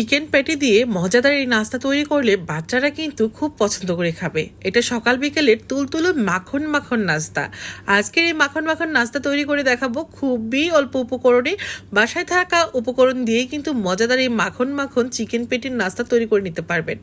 Chicken patty দিয়ে মজাদার এই নাস্তা তৈরি করলে বাচ্চারা কিন্তু খুব পছন্দ করে খাবে। এটা সকাল বিকেলের তুলতুলো মাখন মাখন নাস্তা। আজকের এই মাখন মাখন নাস্তা তৈরি করে দেখাবো খুবই অল্প উপকরণে। বাসায় থাকা উপকরণ দিয়ে কিন্তু মজাদার এই মাখন মাখন চিকেন পেটির নাস্তা তৈরি করে নিতে পারবেন।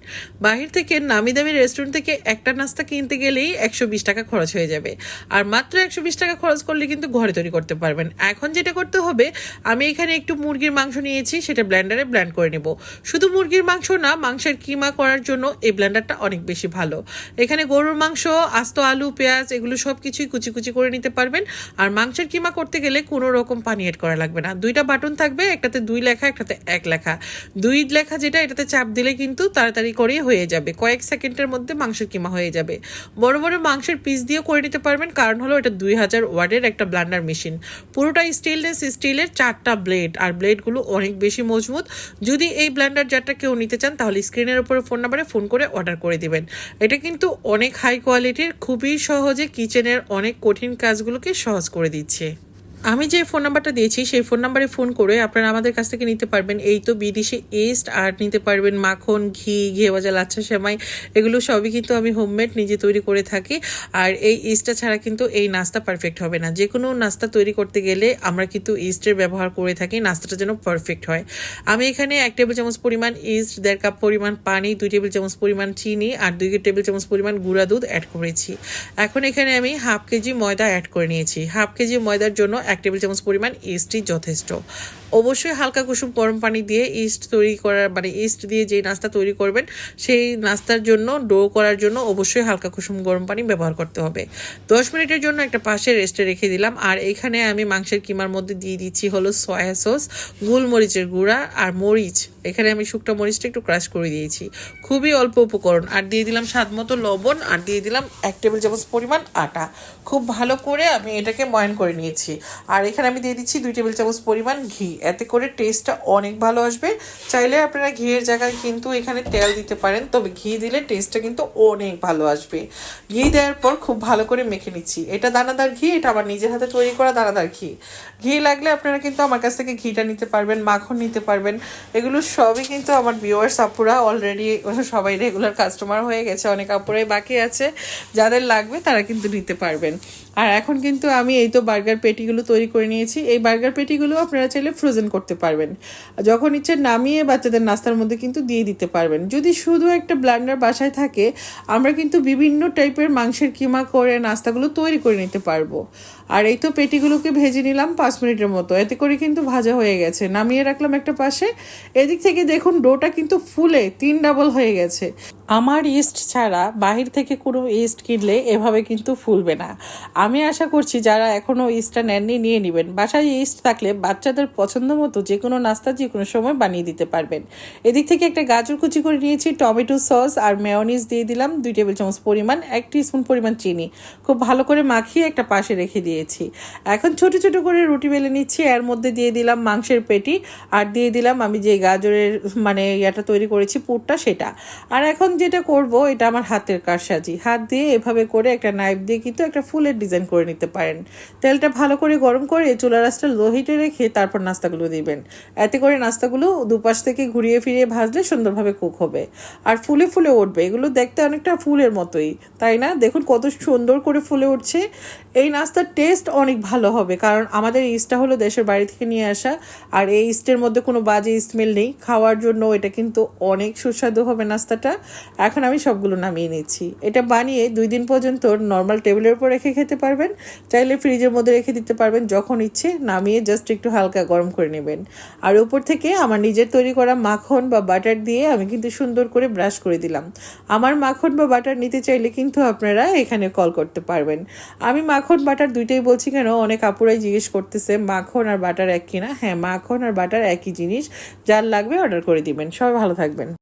বাহির থেকে নামি দামি রেস্টুরেন্ট থেকে একটা নাস্তা কিনতে গেলেই একশো বিশ টাকা খরচ হয়ে যাবে। আর মাত্র একশো বিশ টাকা খরচ করলে কিন্তু ঘরে তৈরি করতে পারবেন। এখন যেটা করতে হবে, আমি এখানে একটু মুরগির মাংস নিয়েছি, সেটা ব্ল্যান্ডারে ব্ল্যান্ড করে নেব। শুধু মুরগির মাংস না, মাংসের কিমা করার জন্য এই ব্ল্যান্ডারটা অনেক বেশি ভালো। এখানে গরুর মাংস, আস্ত আলু, পেঁয়াজ এগুলো সব কিছুই কুচি কুচি করে নিতে পারবেন। আর মাংসের কিমা করতে গেলে কোনো রকম পানি এড করা লাগবে না। দুইটা বাটন থাকবে, একটাতে দুই লেখা, একটাতে এক লেখা। দুই লেখা যেটা, এটাতে চাপ দিলে কিন্তু তাড়াতাড়ি করেই হয়ে যাবে। কয়েক সেকেন্ডের মধ্যে মাংসের কিমা হয়ে যাবে। বড় বড় মাংসের পিস দিয়েও করে নিতে পারবেন। কারণ হলো এটা দুই হাজার ওয়ার্ডের একটা ব্লান্ডার মেশিন পুরোটা স্টেনলেস স্টিলের চারটা ব্লেড আর ব্লেডগুলো অনেক বেশি মজবুত। যদি এই ব্লেন্ডার জারটা কেউ নিতে চান, তাহলে স্ক্রিনের উপরে ফোন নাম্বারে ফোন করে অর্ডার করে দিবেন। এটা কিন্তু অনেক হাই কোয়ালিটির, খুবই সহজে কিচেনের অনেক কঠিন কাজগুলোকে সহজ করে দিচ্ছে। আমি যে ফোন নাম্বারটা দিয়েছি, সেই ফোন নাম্বারে ফোন করে আপনারা আমাদের কাছ থেকে নিতে পারবেন এই তো বিদেশি এস্ট আর নিতে পারবেন, মাখন, ঘি ঘিয়ে ভাজা লাচ্ছা, সেমাই, এগুলো সবই কিন্তু আমি হোমমেড নিজে তৈরি করে থাকি। আর এই ইস্টটা ছাড়া কিন্তু এই নাস্তা পারফেক্ট হবে না। যে কোনো নাস্তা তৈরি করতে গেলে আমরা কিন্তু ইস্টের ব্যবহার করে থাকি, নাস্তাটা যেন পারফেক্ট হয়। আমি এখানে এক টেবিল চামচ পরিমাণ ইস্ট দেড় কাপ পরিমাণ পানি, দুই টেবিল চামচ পরিমাণ চিনি আর দুই টেবিল চামচ পরিমাণ গুঁড়া দুধ অ্যাড করেছি। এখন এখানে আমি হাফ কেজি ময়দা অ্যাড করে নিয়েছি। হাফ কেজি ময়দার জন্য এক টেবিল চামচ পরিমাণ ইস্টই যথেষ্ট। অবশ্যই হালকা কুসুম গরম পানি দিয়ে ইস্ট তৈরি করার মানে ইস্ট দিয়ে যে নাস্তা তৈরি করবেন, সেই নাস্তার জন্য, ডো করার জন্য অবশ্যই হালকা কুসুম গরম পানি ব্যবহার করতে হবে। দশ মিনিটের জন্য একটা পাশে রেস্টে রেখে দিলাম। আর এখানে আমি মাংসের কিমার মধ্যে দিয়ে দিচ্ছি হলো সয়া সস, গোলমরিচের গুঁড়া আর মরিচ। এখানে আমি শুকনো মরিচটা একটু ক্রাশ করে দিয়েছি। খুবই অল্প উপকরণ। আর দিয়ে দিলাম স্বাদ মতো লবণ, আর দিয়ে দিলাম এক টেবিল চামচ পরিমাণ আটা। খুব ভালো করে আমি এটাকে ময়ন করে নিয়েছি। আর এখানে আমি দিয়ে দিচ্ছি দুই টেবিল চামচ পরিমাণ ঘি। এতে করে টেস্টটা অনেক ভালো আসবে। চাইলে আপনারা ঘিয়ের জায়গায় কিন্তু এখানে তেল দিতে পারেন, তবে ঘি দিলে টেস্টটা কিন্তু অনেক ভালো আসবে। ঘি দেওয়ার পর খুব ভালো করে মেখে নিচ্ছি। এটা দানাদার ঘি, এটা আমার নিজের হাতে তৈরি করা দানাদার ঘি। ঘি লাগলে আপনারা কিন্তু আমার কাছ থেকে ঘিটা নিতে পারবেন, মাখন নিতে পারবেন। এগুলো সবই কিন্তু আমার ভিউয়ার্স আপুরা অলরেডি সবাই রেগুলার কাস্টমার হয়ে গেছে, অনেক আপুরাই বাকি আছে। যাদের লাগবে তারা কিন্তু নিতে পারবেন। আর এখন কিন্তু আমি এই তো বার্গার পেটিগুলো তৈরি করে নিয়েছি। এই বার্গার পেটিগুলো আপনারা চাইলে ফ্রোজেন করতে পারবেন। যখন ইচ্ছে নামিয়ে বাচ্চাদের নাস্তার মধ্যে কিন্তু দিয়ে দিতে পারবেন। যদি শুধু একটা ব্লান্ডার বাসায় থাকে, আমরা কিন্তু বিভিন্ন টাইপের মাংসের কিমা করে নাস্তাগুলো তৈরি করে নিতে পারব। আর এই তো পেটিগুলোকে ভেজে নিলাম পাঁচ মিনিটের মতো। এতে করে কিন্তু ভাজা হয়ে গেছে। নামিয়ে রাখলাম একটা পাশে। এদিক থেকে দেখুন ডোটা কিন্তু ফুলে, তিন ডাবল হয়ে গেছে। আমার ইস্ট ছাড়া বাহির থেকে কোনো ইস্ট কিনলে এভাবে কিন্তু ফুলবে না। আমি আশা করছি যারা এখনও ইস্টটা নেননি নিয়ে নেবেন। বাসায় ইস্ট থাকলে বাচ্চাদের পছন্দ মতো যে কোনো নাস্তা, যে কোনো সময় বানিয়ে দিতে পারবেন। এদিক থেকে একটা গাজর কুচি করে নিয়েছি, টমেটো সস আর মেয়নিজ দিয়ে দিলাম দুই টেবিল চামচ পরিমাণ, এক স্পুন পরিমাণ চিনি। খুব ভালো করে মাখিয়ে একটা পাশে রেখে দিয়েছি। এখন ছোট ছোট করে রুটি বেলে নিচ্ছি। এর মধ্যে দিয়ে দিলাম মাংসের পেটি আর দিয়ে দিলাম আমি যে গাজরের মানে ইয়াটা তৈরি করেছি, পুরটা সেটা। আর এখন যেটা করব, এটা আমার হাতের কারসাজি। হাত দিয়ে এভাবে করে একটা নাইফ দিয়ে কিন্তু একটা ফুলের ডিজাইন করে নিতে পারেন। তেলটা ভালো করে গরম করে চুলা রাসটা লো হিটে রেখে তারপর নাস্তাগুলো দিবেন। এতে করে নাস্তাগুলো দুপাশ থেকে ঘুরিয়ে ফিরিয়ে ভাজলে সুন্দরভাবে কুক হবে। আর ফুলে ফুলে উঠবে। এগুলো দেখতে অনেকটা ফুলের মতোই, তাই না? দেখুন কত সুন্দর করে ফুলে উঠছে। এই নাস্তার টেস্ট অনেক ভালো হবে, কারণ আমাদের ইস্টটা হলো দেশের বাড়ি থেকে নিয়ে আসা, আর এই ইস্টের মধ্যে কোনো বাজে স্মেল নেই। খাওয়ার জন্য এটা কিন্তু অনেক সুস্বাদু হবে নাস্তাটা। এখন আমি সবগুলো নামিয়ে নিচ্ছি। এটা বানিয়ে দুই দিন পর্যন্ত নর্মাল টেবিলের উপর রেখে খেতে পারবেন। চাইলে ফ্রিজের মধ্যে রেখে দিতে পারবেন যখন ইচ্ছে। নামিয়ে জাস্ট একটু হালকা গরম করে নেবেন। আর উপর থেকে আমার নিজের তৈরি করা মাখন বা বাটার দিয়ে আমি কিন্তু সুন্দর করে ব্রাশ করে দিলাম। আমার মাখন বা বাটার নিতে চাইলে কিন্তু আপনারা এখানে কল করতে পারবেন। আমি মাখন বাটার দুইটাই বলছি কেন? অনেক আপুরাই জিজ্ঞেস করতেছে, মাখন আর বাটার এক কিনা হ্যাঁ মাখন আর বাটার একই জিনিস। যার লাগবে অর্ডার করে দিবেন। সবাই ভালো থাকবেন।